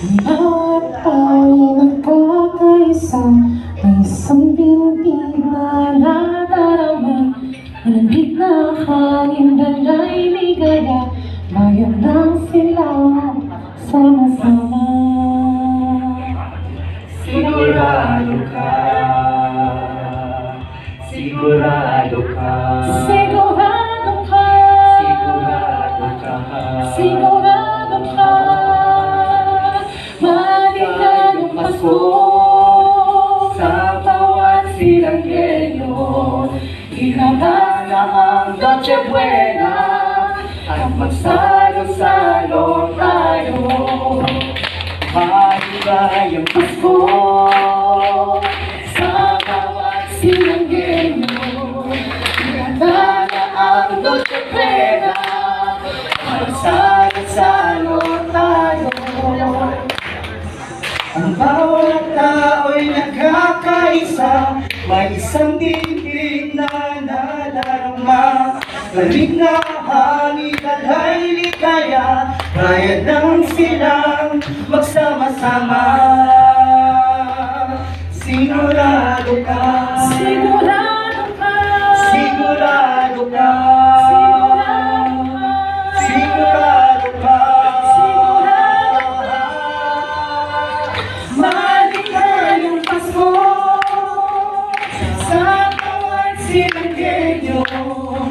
Bawat ay nagkakaisa May isang bintig na nadarama Malamig na hangin dalay ligaya Bayan lang sila sama-sama Sigurado ka Sigurado ka. Sigurado ka. Sigurado ka. Sigurado Pasko Sa bawat silang gelo Ihanda na ang Noche Buena. At magsalo-salo tayo Maligayang Pasko. Sa bawat silang gelo Ihanda na ang Noche Buena. Magsalo-salo tayo ang bawat tao'y nagkakaisa May isang dibdib na nadarama Lamig na hangin alay ligaya Kaya nang silang magsama-sama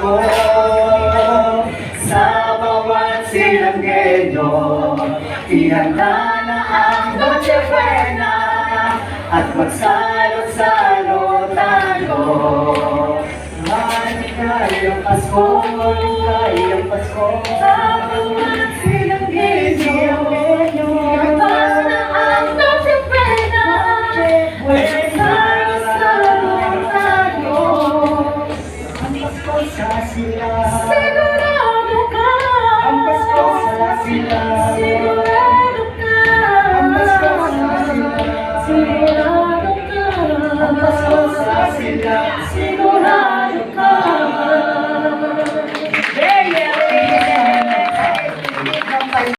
Pasko Sa bawat silanggenyo Ihanda na ang Noche Buena At magsalo-salo tayo Maligayang Pasko Maligayang Pasko. Sa bawat silanggenyo